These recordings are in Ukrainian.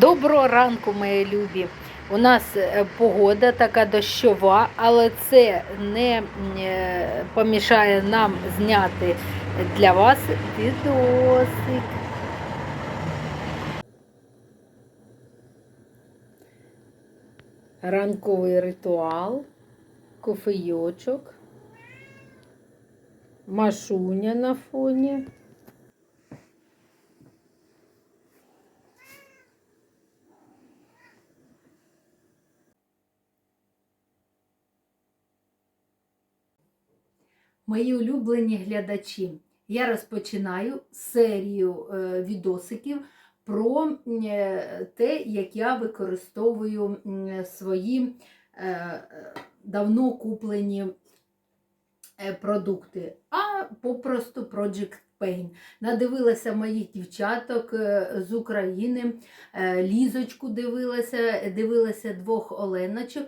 Доброго ранку, мої любі. У нас е, погода така дощова, але це не е, помішає нам зняти для вас відосик. Ранковий ритуал, кофейочок, машуня на фоні. Мої улюблені глядачі, я розпочинаю серію е, відосиків про е, те, як я використовую свої е, давно куплені продукти, а попросту Project Pain. Надивилася моїх дівчаток з України, Лізочку дивилася, дивилася двох Оленочок.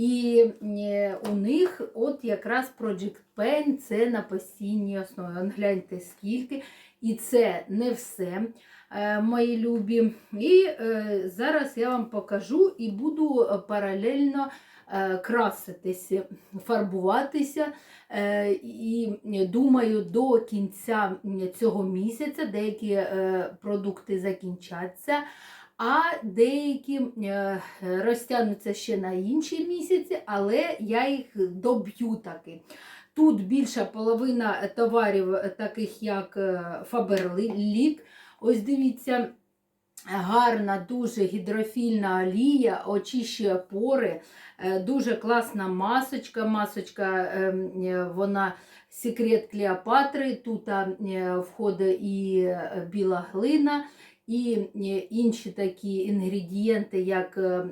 І е, у них от якраз Project Pain це на постійній основі. Гляньте скільки. І це не все, е, мої любі. І е, зараз я вам покажу і буду паралельно краситися, фарбуватися. І думаю, до кінця цього місяця деякі продукти закінчаться а деякі е, розтягнуться ще на інші місяці, але я їх доб'ю таки. Тут більша половина товарів, таких як Faberlic. Ось дивіться, гарна, дуже гідрофільна олія, очищує пори, е, дуже класна масочка. Масочка, вона секрет Клеопатри, тут е, входить і біла глина і інші такі інгредієнти, як е,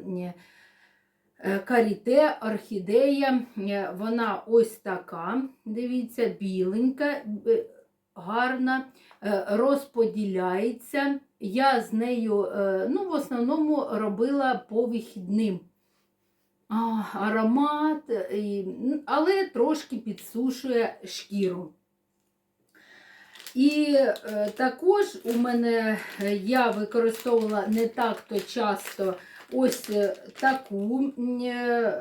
е, каріте, орхідея. Е, вона ось така, дивіться, біленька, гарна, розподіляється. Я з нею ну, в основному робила по вихідним. Аромат, але трошки підсушує шкіру. І е, також у мене е, я використовувала не так-то часто ось е, таку, е,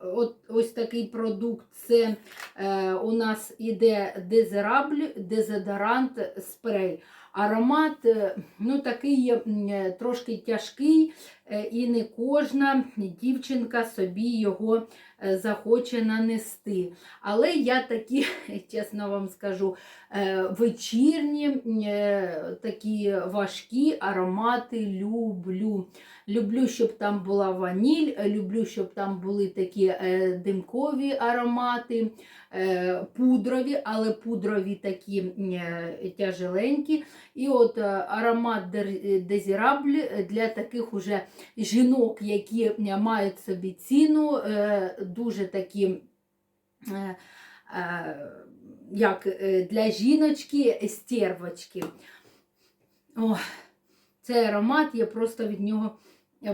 от, ось такий продукт. Це е, у нас іде дезерабль, дезодорант спрей. Аромат е, ну, такий трошки тяжкий, і не кожна дівчинка собі його захоче нанести. Але я такі, чесно вам скажу, вечірні, такі важкі аромати люблю. Люблю, щоб там була ваніль, люблю, щоб там були такі димкові аромати, пудрові, але пудрові такі тяжеленькі. І от аромат дезірабль для таких уже жінок, які мають собі ціну, дуже такі. Як для жіночки стервочки. О, цей аромат, я просто від нього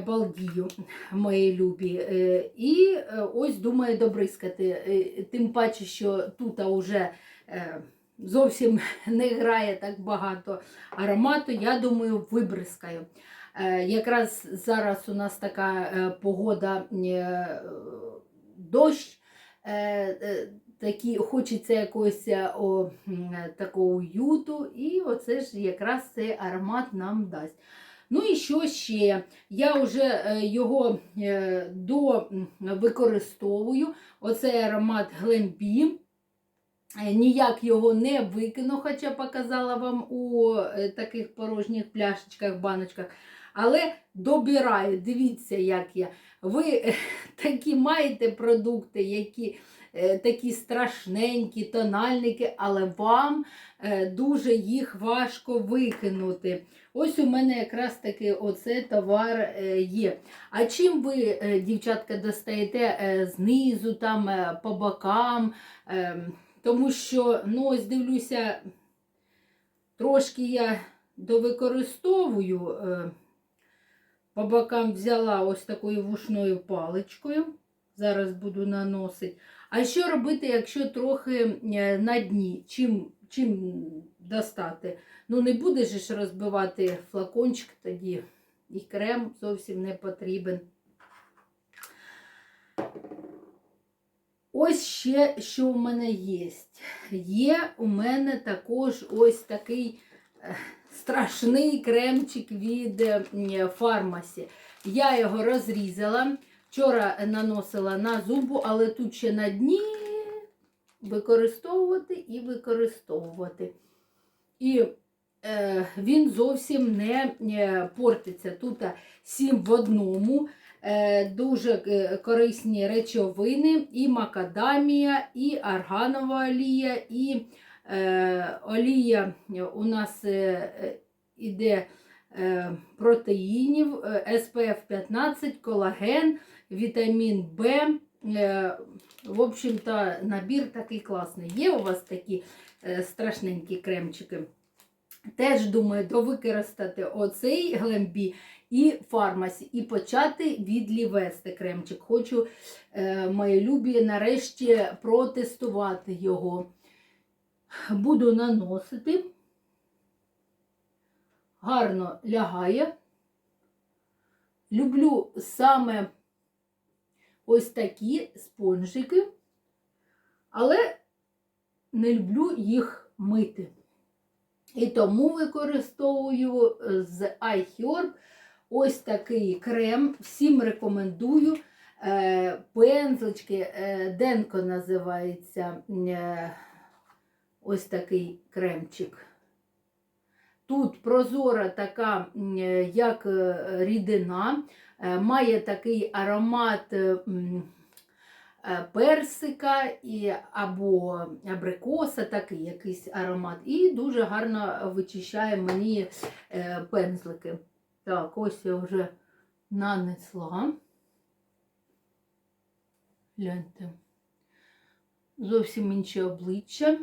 балдію, мої любі. І ось думаю добризкати. Тим паче, що тут вже зовсім не грає так багато аромату, я думаю, вибризкаю. Якраз зараз у нас така погода дощ. Такі, хочеться якогось о, такого уюту, і оце ж якраз цей аромат нам дасть. Ну і що ще? Я вже його до використовую. Оцей аромат Глембі. Ніяк його не викину, хоча показала вам у таких порожніх пляшечках, баночках. Але добираю, дивіться, як я. Ви такі маєте продукти, які такі страшненькі, тональники, але вам дуже їх важко викинути. Ось у мене якраз таки оце товар є. А чим ви, дівчатка, достаєте знизу, там, по бокам? Тому що, ну, ось дивлюся, трошки я довикористовую, по бокам взяла ось такою вушною паличкою. Зараз буду наносити. А що робити, якщо трохи на дні? Чим чим достати? Ну, не будеш ж розбивати флакончик тоді. і крем зовсім не потрібен. Ось ще що у мене є. Є у мене також ось такий е, страшний кремчик від е, фармасі. Я його розрізала. Вчора наносила на зубу, але тут ще на дні використовувати і використовувати. І е, він зовсім не е, портиться. Тут 7 в одному. Е, дуже е, корисні речовини, і макадамія, і арганова олія, і олія у нас е, е, іде е, протеїнів, е, SPF 15, колаген, вітамін В. Е, в общем-то, набір такий класний. Є у вас такі е, страшненькі кремчики. Теж думаю, довикористати оцей глембі і фармасі, і почати відлівести кремчик. Хочу, е, мої любі, нарешті протестувати його. Буду наносити. Гарно лягає. Люблю саме ось такі спонжики, але не люблю їх мити. І тому використовую з iHerb ось такий крем. Всім рекомендую. Е, Пензлички, е, Денко називається е, ось такий кремчик. Тут прозора така, е, як е, рідина, е, має такий аромат персика або абрикоса, такий якийсь аромат. І дуже гарно вичищає мені пензлики. Так, ось я вже нанесла. Гляньте. Зовсім інше обличчя.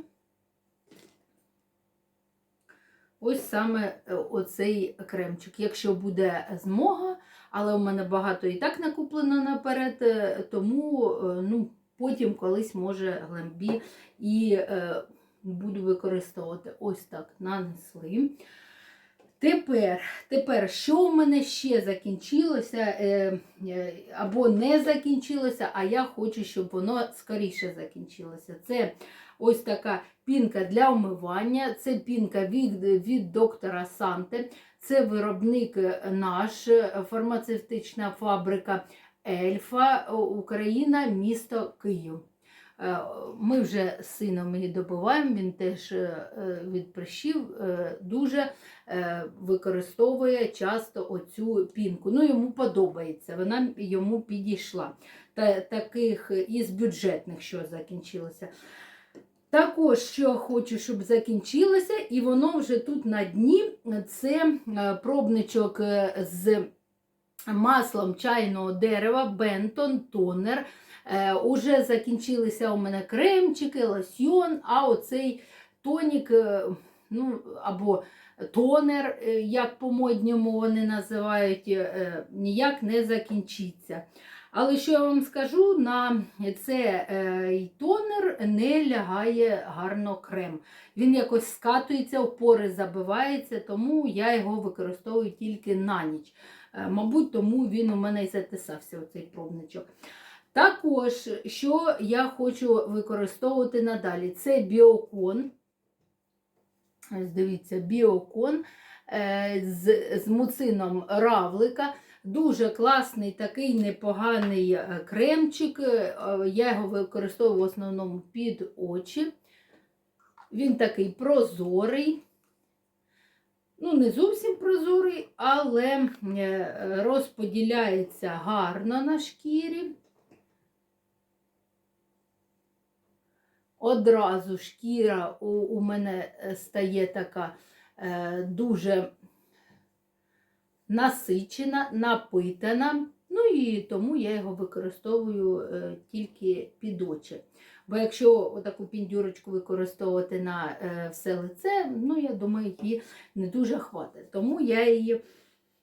Ось саме е, оцей кремчик. Якщо буде змога, але у мене багато і так накуплено наперед, е, тому е, ну, потім колись може глембі і буду використовувати. Ось так нанесли. Тепер, тепер, що у мене ще закінчилося, е, е, або не закінчилося, а я хочу, щоб воно скоріше закінчилося. Це ось така пінка для умивання, це пінка від, від доктора Санте, це виробник наш, фармацевтична фабрика Ельфа, Україна, місто Київ. Е, Ми вже з сином її добуваємо, він теж е, від прищів е, дуже е, використовує часто оцю пінку. Ну, йому подобається, вона йому підійшла. Та, таких із бюджетних, що закінчилося. Також, що хочу, щоб закінчилося, і воно вже тут на дні це е, пробничок е, з маслом чайного дерева, бентон, тонер. Е, Уже закінчилися у мене кремчики, лосьйон, а оцей тонік, е, ну, або тонер, е, як по-модньому вони називають, е, ніяк не закінчиться. Але що я вам скажу, на це е, тонер не лягає гарно крем. Він якось скатується, в забивається, тому я його використовую тільки на ніч. Мабуть, тому він у мене і затисався, оцей пробничок. Також, що я хочу використовувати надалі, це біокон. Дивіться, біокон е, з, з муцином равлика. Дуже класний такий непоганий е, кремчик. Е, Я його використовую в основному під очі. Він такий прозорий. Ну, не зовсім прозорий, але розподіляється гарно на шкірі. Одразу шкіра у, у мене е, стає така е, дуже насичена, напитана. Ну і тому я його використовую е, тільки під очі. Бо якщо таку піндюрочку використовувати на е, все лице, ну я думаю, її не дуже хватить. Тому я її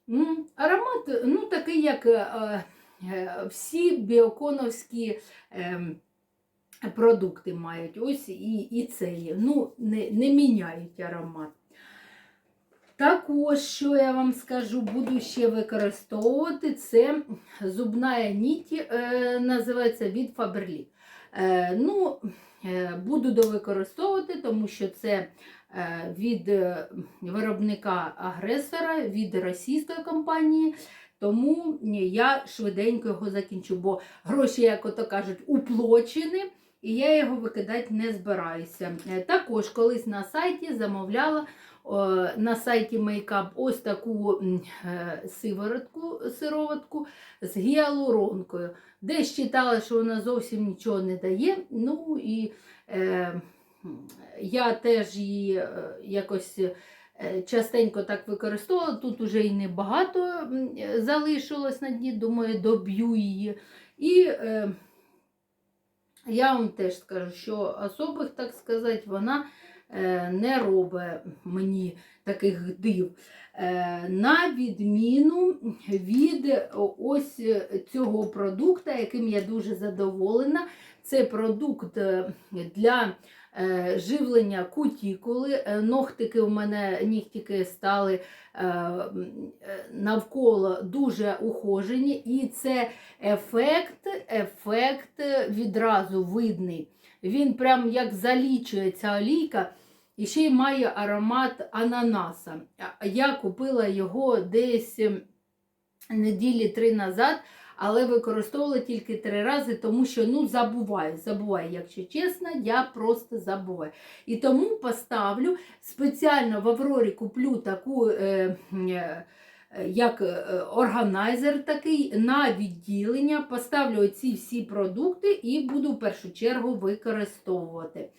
м, аромат ну, такий, як е, е, всі біоконовські. Е, Продукти мають ось і і цей, ну, не не міняють аромат. Також, що я вам скажу, буду ще використовувати, це зубна ніті, е, називається від Faberlic. Е, ну, е, буду довикористовувати, тому що це е, від е, виробника агресора, від російської компанії. Тому я швиденько його закінчу, бо гроші, як ото кажуть, уплочені, і я його викидати не збираюся. Е, Також колись на сайті замовляла на сайті Makeup ось таку е, сиворотку, сироватку з гіалуронкою. Десь читала, що вона зовсім нічого не дає. Ну і е, я теж її е, якось частенько так використовувала. Тут уже і небагато залишилось на дні, думаю, доб'ю її. І я вам теж скажу, що особих, так сказати, вона е, не робить мені таких див. Е, На відміну від ось цього продукту, яким я дуже задоволена, це продукт е, для е, живлення кутікули. Е, Ногтики у мене нігтики стали е, е, навколо дуже ухожені, і це ефект, ефект відразу видний. Він прям як залічує ця олійка. І ще й має аромат ананаса. Я купила його десь неділі три назад, але використовувала тільки три рази, тому що ну, забуваю, забуваю, якщо чесно, я просто забуваю. І тому поставлю спеціально в Аврорі куплю таку. Е, е, як е, органайзер такий на відділення, поставлю ці всі продукти і буду в першу чергу використовувати.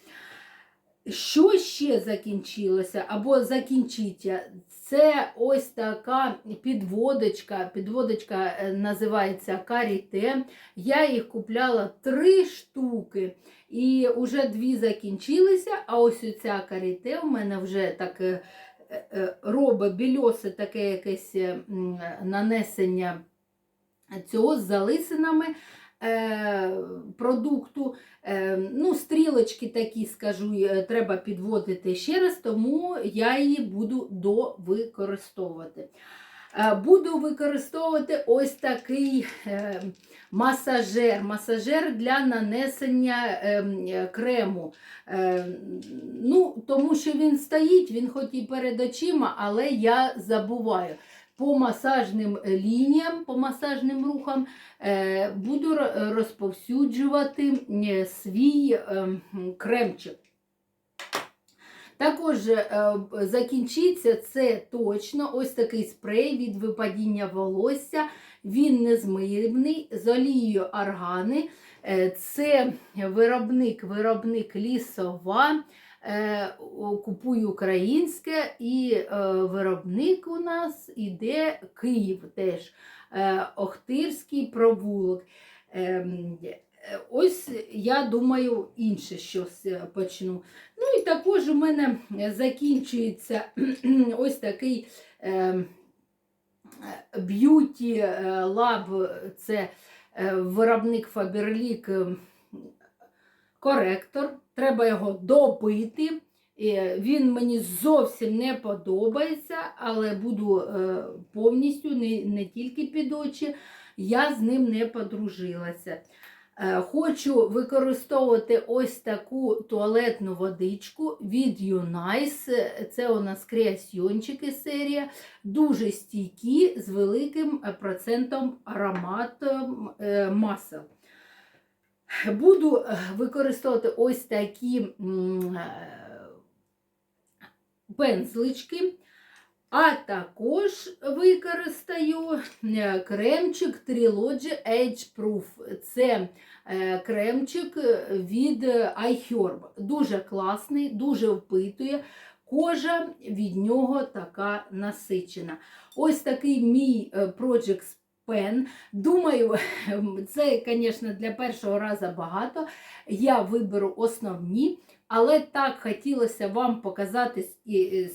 Що ще закінчилося або закінчиться? Це ось така підводочка. Підводочка е, називається Каріте. Я їх купляла три штуки. І вже дві закінчилися. А ось оця каріте у мене вже так е, е, робить більосе таке якесь нанесення цього з залисинами продукту. Е, ну, стрілочки такі, скажу, е, треба підводити ще раз, тому я її буду довикористовувати. Е, Буду використовувати ось такий е, масажер, масажер для нанесення е, е, крему. Е, ну, тому що він стоїть, він хоч і перед очима, але я забуваю. По масажним лініям, по масажним рухам е, буду розповсюджувати е, свій е, кремчик. Також е, закінчиться це точно ось такий спрей від випадіння волосся. Він незмивний з олією органи. Е, Це виробник, виробник лісова. Е, Купую українське, і е, виробник у нас іде Київ теж. Е, Охтирський провулок. Ем, Ось я думаю, інше щось почну. Ну і також у мене закінчується ось такий ем, б'юті е, лаб, це виробник Фаберлік коректор. Треба його добити. Е, Він мені зовсім не подобається, але буду е, повністю не, не тільки під очі, я з ним не подружилася. Е, Хочу використовувати ось таку туалетну водичку від Unice. Це у нас креасьйончики серія. Дуже стійкі з великим процентом ароматом е, масел. Буду е, використовувати ось такі е, пензлички. А також використаю е, кремчик Trilogy Age Proof. Це кремчик від iHerb. Дуже класний, дуже впитує. Кожа від нього така насичена. Ось такий мій Project Pen. Думаю, це, звісно, для першого разу багато. Я виберу основні. Але так хотілося вам показати,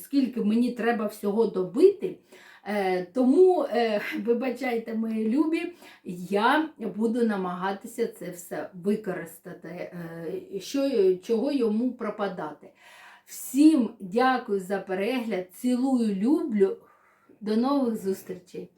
скільки мені треба всього добити. Е, Тому, е, вибачайте, мої любі, я буду намагатися це все використати, е, що, чого йому пропадати. Всім дякую за перегляд. Цілую, люблю. До нових зустрічей!